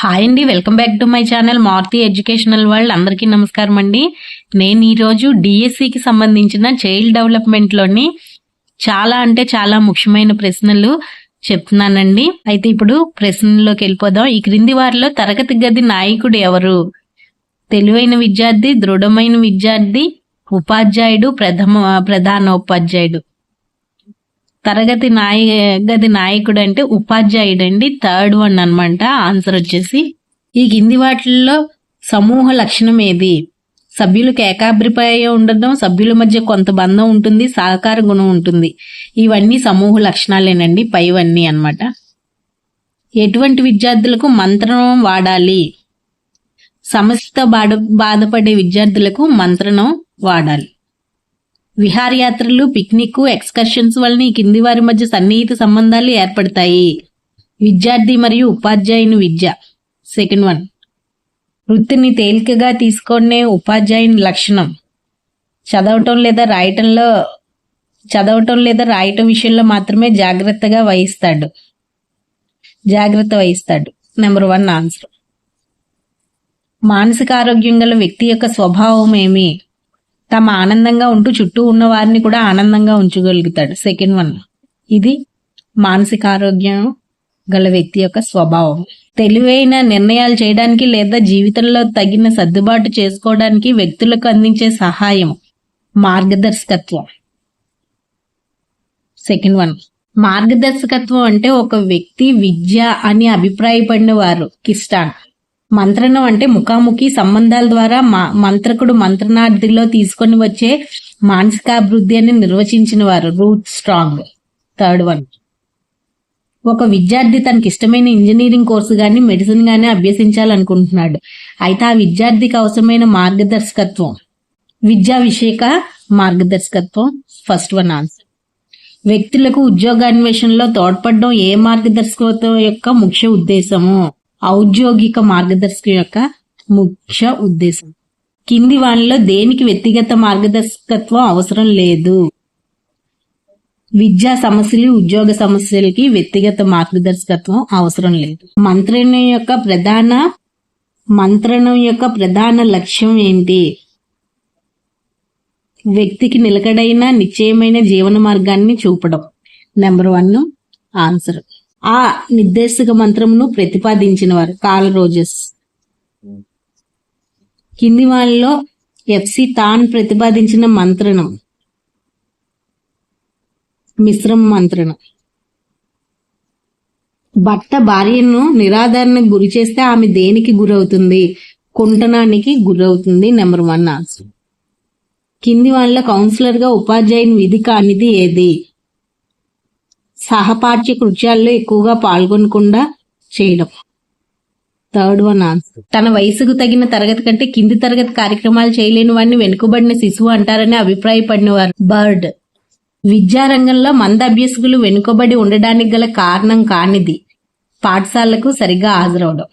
Hi అండి welcome back to my channel Maruti educational world అందరికీ నమస్కారం అండి. నేను ఈరోజు డిఎస్సికి సంబంధించిన చైల్డ్ డెవలప్మెంట్లోని చాలా అంటే చాలా ముఖ్యమైన ప్రశ్నలు చెప్తున్నానండి. అయితే ఇప్పుడు ప్రశ్నలోకి వెళ్ళిపోదాం. ఈ క్రింది వారిలో తరగతి గది నాయకుడు ఎవరు? తెలివైన విద్యార్థి దృఢమైన విద్యార్థి ఉపాధ్యాయుడు ప్రథమ ప్రధాన ఉపాధ్యాయుడు తరగతి నాయ గది నాయకుడు అంటే ఉపాధ్యాయుడు అండి థర్డ్ వన్ అనమాట ఆన్సర్ వచ్చేసి ఈ కింది వాటిల్లో సమూహ లక్షణం ఏది? సభ్యులకు ఏకాభిప్రాయం ఉండడం సభ్యుల మధ్య కొంత బంధం ఉంటుంది సహకార గుణం ఉంటుంది. ఇవన్నీ సమూహ లక్షణాలేనండి పైవన్నీ అన్నమాట. ఎటువంటి విద్యార్థులకు మంత్రం వాడాలి? సమస్యతో బాధ బాధపడే విద్యార్థులకు మంత్రణం వాడాలి. విహారయాత్రలు పిక్నిక్ ఎక్స్కర్షన్స్ వలన ఈ కింది వారి మధ్య సన్నిహిత సంబంధాలు ఏర్పడతాయి. విద్యార్థి మరియు ఉపాధ్యాయుని విద్య. సెకండ్ వన్ వృత్తిని తేలికగా తీసుకునే ఉపాధ్యాయుని లక్షణం. చదవటం లేదా రాయటంలో చదవటం లేదా రాయటం విషయంలో మాత్రమే జాగ్రత్తగా వహిస్తాడు. జాగ్రత్త వహిస్తాడు. నెంబర్ వన్ ఆన్సర్ మానసిక ఆరోగ్యం గల వ్యక్తి యొక్క స్వభావం ఏమి? తమ ఆనందంగా ఉంటూ చుట్టూ ఉన్న వారిని కూడా ఆనందంగా ఉంచగలుగుతాడు. సెకండ్ వన్ ఇది మానసిక ఆరోగ్యం గల వ్యక్తి యొక్క స్వభావం. తెలివైన నిర్ణయాలు చేయడానికి లేదా జీవితంలో తగిన సర్దుబాటు చేసుకోవడానికి వ్యక్తులకు అందించే సహాయం మార్గదర్శకత్వం. సెకండ్ వన్ మార్గదర్శకత్వం అంటే ఒక వ్యక్తి విద్య అని అభిప్రాయపడిన వారు. కిస్టాన్ మంత్రణం అంటే ముఖాముఖి సంబంధాల ద్వారా మంత్రకుడు మంత్రణార్థిలో తీసుకొని వచ్చే మానసికాభివృద్ధి అని నిర్వచించిన వారు రూట్ స్ట్రాంగ్ థర్డ్ వన్. ఒక విద్యార్థి తనకి ఇష్టమైన ఇంజనీరింగ్ కోర్సు కానీ మెడిసిన్ కానీ అభ్యసించాలనుకుంటున్నాడు. అయితే ఆ విద్యార్థికి అవసరమైన మార్గదర్శకత్వం. విద్యా విషయక మార్గదర్శకత్వం ఫస్ట్ వన్ ఆన్సర్. వ్యక్తులకు ఉద్యోగాన్వేషణలో తోడ్పడడం ఏ మార్గదర్శకత్వం యొక్క ముఖ్య ఉద్దేశము? ఔద్యోగిక మార్గదర్శకం యొక్క ముఖ్య ఉద్దేశం. కింది వానిలో దేనికి వ్యక్తిగత మార్గదర్శకత్వం అవసరం లేదు? విద్యా సమస్యలు ఉద్యోగ సమస్యలకి వ్యక్తిగత మార్గదర్శకత్వం అవసరం లేదు. మంత్రణం యొక్క ప్రధాన మంత్రణం యొక్క ప్రధాన లక్ష్యం ఏంటి? వ్యక్తికి నిలకడైన నిశ్చయమైన జీవన మార్గాన్ని చూపడం. నెంబర్ వన్ ఆన్సర్ ఆ నిర్దేశక మంత్రమును ప్రతిపాదించిన వారు కార్ల్ రోజెస్. కింది వాళ్ళలో ఎఫ్సి తాన్ ప్రతిపాదించిన మంత్రణం. మిశ్రమ మంత్రణం. భర్త భార్యను నిరాధారణకు గురి చేస్తే ఆమె దేనికి గురవుతుంది? కుంటనానికి గురవుతుంది నెంబర్ వన్ ఆన్సర్. కింది వాళ్ళ కౌన్సిలర్గా ఉపాధ్యాయుని విధి కానిది ఏది? సహపాఠ్య కృత్యాల్లో ఎక్కువగా పాల్గొనకుండా చేయడం. థర్డ్ వన్ ఆన్సర్ తన వయసుకు తగిన తరగతి కంటే కింది తరగతి కార్యక్రమాలు చేయలేని వాడిని వెనుకబడిన శిశువు అంటారని అభిప్రాయపడిన వారు బర్డ్ విద్యారంగంలో మంద అభ్యసకులు వెనుకబడి ఉండడానికి గల కారణం కానిది. పాఠశాలకు సరిగ్గా హాజరవడం.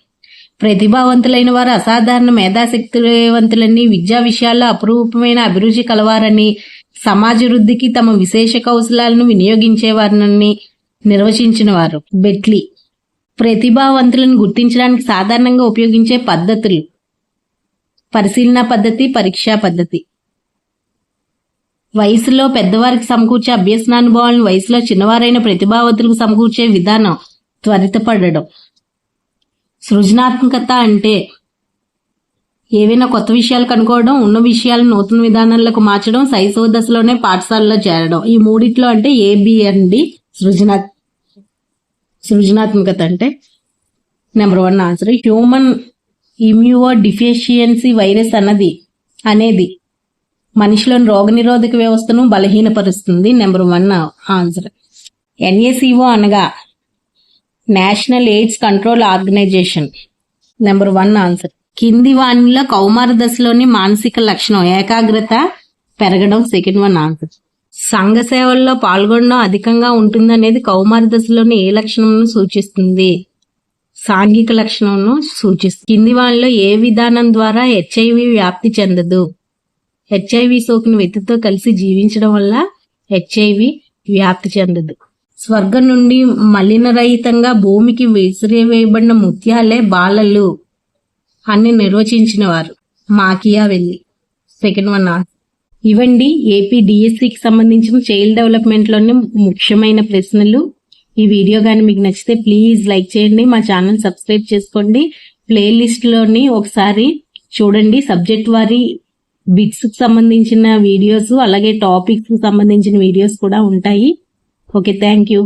ప్రతిభావంతులైన వారు అసాధారణ మేధాశక్తివంతులని విద్యా విషయాల్లో అపురూపమైన అభిరుచి కలవారని సమాజ వృద్ధికి తమ విశేష కౌశలాలను వినియోగించేవారిని నిర్వచించినవారు బెట్లీ. ప్రతిభావంతులను గుర్తించడానికి సాధారణంగా ఉపయోగించే పద్ధతులు. పరిశీలన పద్ధతి పరీక్షా పద్ధతి. వయసులో పెద్దవారికి సమకూర్చే అభ్యసనానుభవాలను వయసులో చిన్నవారైన ప్రతిభావంతులకు సమకూర్చే విధానం త్వరితపడడం. సృజనాత్మకత అంటే ఏవైనా కొత్త విషయాలు కనుక్కోవడం ఉన్న విషయాలను నూతన విధానాలకు మార్చడం శైశవ దశలోనే పాఠశాలలో చేరడం. ఈ మూడిట్లో అంటే ఏబి అండి సృజనా సృజనాత్మకత అంటే number one answer. Human immuno deficiency virus అన్నది అనేది మనిషిలోని రోగనిరోధక వ్యవస్థను బలహీనపరుస్తుంది. Number one answer. ఎన్ఏసిఓ అనగా national AIDS control organisation. Number one answer. కింది వానిలో కౌమార దశలోని మానసిక లక్షణం ఏకాగ్రత పెరగడం సెకండ్ వన్ ఆన్సర్ సంఘ సేవల్లో పాల్గొనడం అధికంగా ఉంటుందనేది కౌమార దశలోని ఏ లక్షణంను సూచిస్తుంది? సాంఘిక లక్షణంను సూచిస్తుంది. కింది వాళ్ళలో ఏ విధానం ద్వారా హెచ్ఐవి వ్యాప్తి చెందదు? హెచ్ఐవి సోకిన వ్యక్తితో కలిసి జీవించడం వల్ల హెచ్ఐవి వ్యాప్తి చెందదు. స్వర్గం నుండి మలినరహితంగా భూమికి విసిరివేయబడిన ముత్యాలే బాలలు. అన్ని నిర్వచించిన వారు మాకియా వెళ్ళి. సెకండ్ వన్ ఆర్ ఇవండి ఏపీ డిఎస్సికి సంబంధించిన చైల్డ్ డెవలప్మెంట్లోని ముఖ్యమైన ప్రశ్నలు. ఈ వీడియో కానీ మీకు నచ్చితే ప్లీజ్ లైక్ చేయండి మా ఛానల్ సబ్స్క్రైబ్ చేసుకోండి. ప్లేలిస్ట్లోని ఒకసారి చూడండి సబ్జెక్ట్ వారి బిట్స్కి సంబంధించిన వీడియోస్ అలాగే టాపిక్స్కి సంబంధించిన వీడియోస్ కూడా ఉంటాయి. Okay thank you